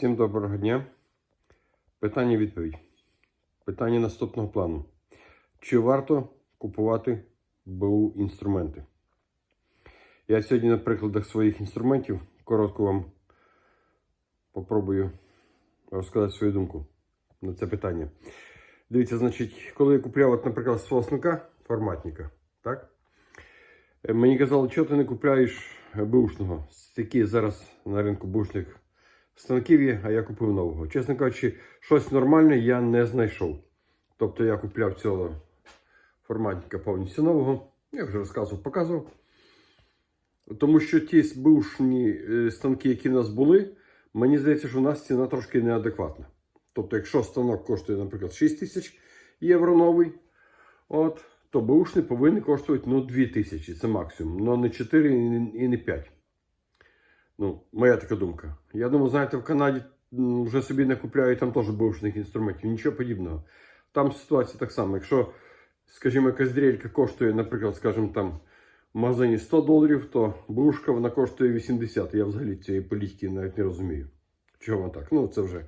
Всім доброго дня. Питання відповідь. Питання наступного плану. Чи варто купувати БУ інструменти? Я сьогодні на прикладах своїх інструментів коротко вам попробую розказати свою думку на це питання. Дивіться, значить, коли я купляв, от, наприклад, свосника, форматника, так? Е, Мені казали, що ти не купляєш бушного. Такі зараз на ринку бушних станків а я купив нового. Чесно кажучи, щось нормальне я не знайшов. Тобто я купляв цього форматника повністю нового. Я вже розказував, показував. Тому що ті бушні е, станки, які в нас були, мені здається, що у нас ціна трошки неадекватна. Тобто, якщо станок коштує, наприклад, 6 тисяч євро новий, от, то бушний повинен коштувати ну, 2 тисячі, це максимум. Ну не 4 і не 5. Ну, моя така думка. Я думаю, знаєте, в Канаді вже собі не купляють там теж бушних інструментів, нічого подібного. Там ситуація так само. Якщо, скажімо, якась дрелька коштує, наприклад, скажімо, там в магазині 100 доларів, то бушка вона коштує 80. Я взагалі цієї політики навіть не розумію. Чого вона так? Ну, це вже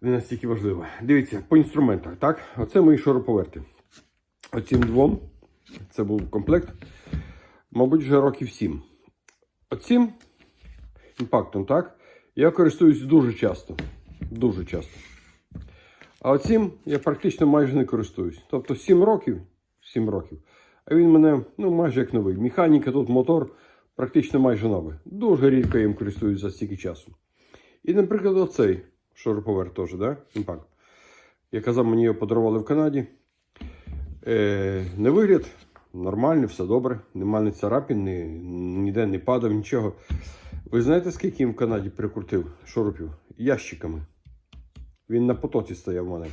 не настільки важливо. Дивіться, по інструментах, так? Оце мої шуруповерти. Оцім двом, це був комплект, мабуть, вже років 7. Оцім імпактом, так? Я користуюсь дуже часто. Дуже часто. А оцім я практично майже не користуюсь. Тобто 7 років, 7 років. А він мене ну, майже як новий. Механіка тут мотор практично майже новий. Дуже рідко я їм користуюсь за стільки часу. І, наприклад, оцей шуруповерт теж, да? імпакт. Я казав, мені його подарували в Канаді. Е, на вигляд нормальний, все добре. Нема ні царапін, ні, ніде не падав, нічого. Ви знаєте, скільки їм в Канаді прикрутив шурупів? Ящиками. Він на потоці стояв у мене.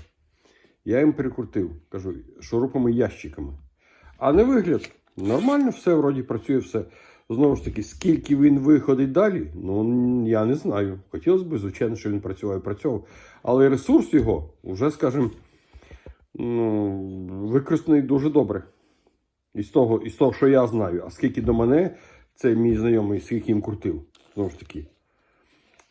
Я їм прикрутив, кажу, шурупами ящиками. А на вигляд, нормально, все вроді працює все. Знову ж таки, скільки він виходить далі, ну я не знаю. Хотілося б, звичайно, що він працював і працював. Але ресурс його вже, скажімо, ну, використаний дуже добре. Із того, із того, що я знаю. А скільки до мене, це мій знайомий, скільки їм крутив. Знову ж таки.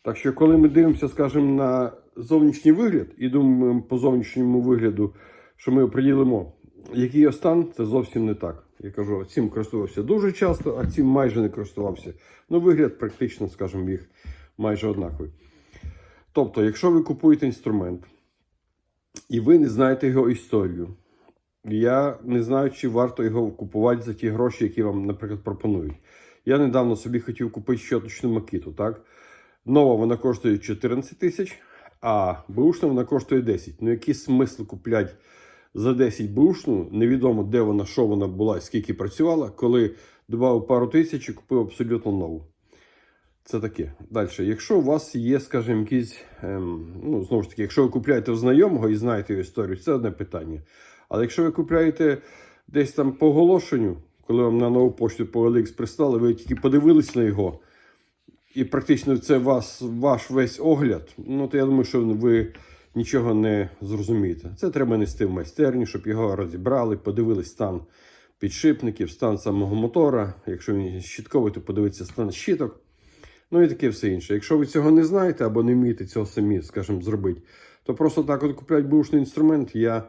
Так що, коли ми дивимося, скажімо, на зовнішній вигляд і думаємо по зовнішньому вигляду, що ми оприділимо, який його стан, це зовсім не так. Я кажу, цим користувався дуже часто, а цим майже не користувався. Ну, вигляд практично, скажімо, їх майже однаковий. Тобто, якщо ви купуєте інструмент і ви не знаєте його історію, я не знаю, чи варто його купувати за ті гроші, які вам, наприклад, пропонують. Я недавно собі хотів купити щоточну макіту, так? Нова вона коштує 14 тисяч, а бушна вона коштує 10. Ну який смисл купляти за 10 бушну, невідомо де вона, що вона була, скільки працювала, коли додав пару тисяч і купив абсолютно нову. Це таке. Далі, якщо у вас є, скажімо, якісь, ем, ну, знову ж таки, якщо ви купляєте в знайомого і знаєте його історію, це одне питання. Але якщо ви купляєте десь там по оголошенню, коли вам на нову пошту по OLX прислали, ви тільки подивились на його, і практично це вас, ваш весь огляд, ну то я думаю, що ви нічого не зрозумієте. Це треба нести в майстерню, щоб його розібрали, подивились стан підшипників, стан самого мотора. Якщо він щітковий, то подивитися стан щиток. Ну і таке все інше. Якщо ви цього не знаєте або не вмієте цього самі, скажімо, зробити, то просто так от купляти бушний інструмент, я,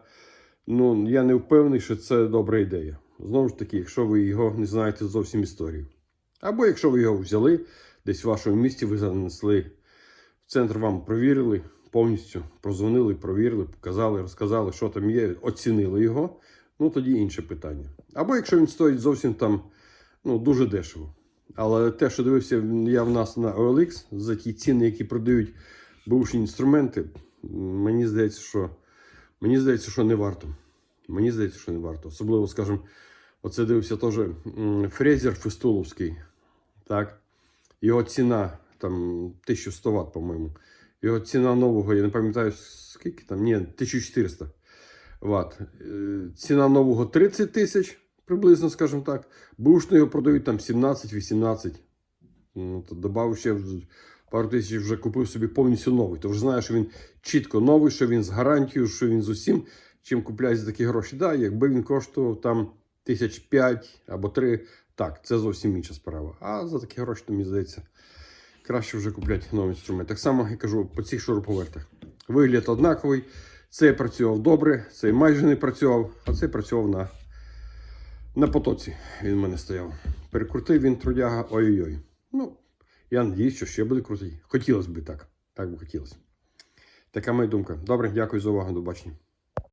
ну, я не впевнений, що це добра ідея. Знову ж таки, якщо ви його не знаєте зовсім історію. Або якщо ви його взяли, десь в вашому місті ви занесли в центр, вам провірили повністю, прозвонили, провірили, показали, розказали, що там є, оцінили його. Ну тоді інше питання. Або якщо він стоїть зовсім там ну, дуже дешево. Але те, що дивився я в нас на OLX, за ті ціни, які продають бушні інструменти, мені здається, що мені здається, що не варто. Мені здається, що не варто. Особливо, скажімо, оце дивився теж фрезер фестуловський. Так? Його ціна там 1100 Вт, по-моєму. Його ціна нового, я не пам'ятаю, скільки там, ні, 1400 Вт. Е, Ціна нового 30 тисяч, приблизно, скажімо так. Бушно його продають там 17-18. Ну, то додав ще пару тисяч вже купив собі повністю новий. То вже знаю, що він чітко новий, що він з гарантією, що він з усім, чим купляють за такі гроші. Да, якби він коштував там тисяч 5 або 3, так, це зовсім інша справа. А за такі гроші, то мені здається, краще вже купляти новий інструмент. Так само я кажу по цих шуруповертах. Вигляд однаковий. Цей працював добре, цей майже не працював, а цей працював на, на потоці. Він в мене стояв. Перекрутив він трудяга, ой-ой-ой. Ну, я надіюсь, що ще буде крутий. Хотілося б так. Так би хотілося. Така моя думка. Добре, дякую за увагу. До бачення.